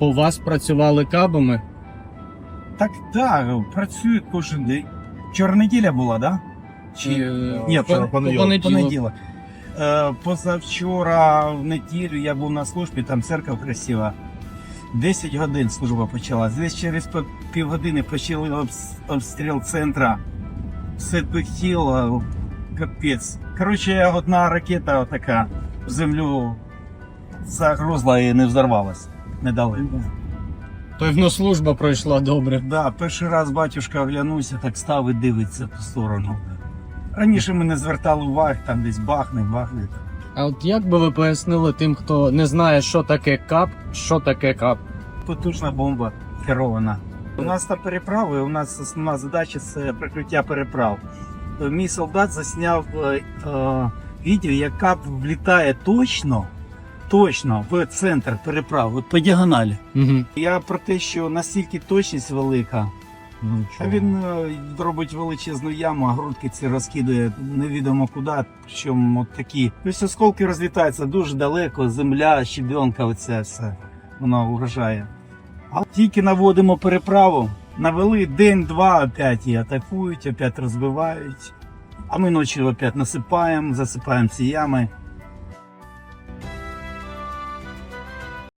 по вас працювали кабами? Так, так, працюють кожен день. Вчора неділя була, так? Да? Чи... Е, Ні, понеділок. понеділок. Е, позавчора в неділю я був на службі, там церква красива. 10 годин служба почалась. Десь через по- півгодини почали обс- обстріл центра. Все пихтіло, капець. Коротше, одна ракета така в землю загрузла і не взорвалась. Не дали. Певно, служба пройшла добре. Да, перший раз батюшка оглянувся, так став і дивиться в ту сторону. Раніше ми не звертали уваги, там десь бахне, бахне. А от як би ви пояснили тим, хто не знає, що таке кап, що таке кап? Потужна бомба керована. У нас там переправи, у нас основна задача це прикриття переправ. Мій солдат засняв е, е, відео, як кап влітає точно, точно в центр переправ, от по діагоналі. Угу. Я про те, що настільки точність велика, А він е, робить величезну яму, а грудки ці розкидує невідомо куди. Причому от такі. Ось осколки розлітаються дуже далеко, земля, щебенка, оце все. Вона вражає. А тільки наводимо переправу, навели день-два опять і атакують, опять розбивають. А ми ночі опять насипаємо, засипаємо ці ями.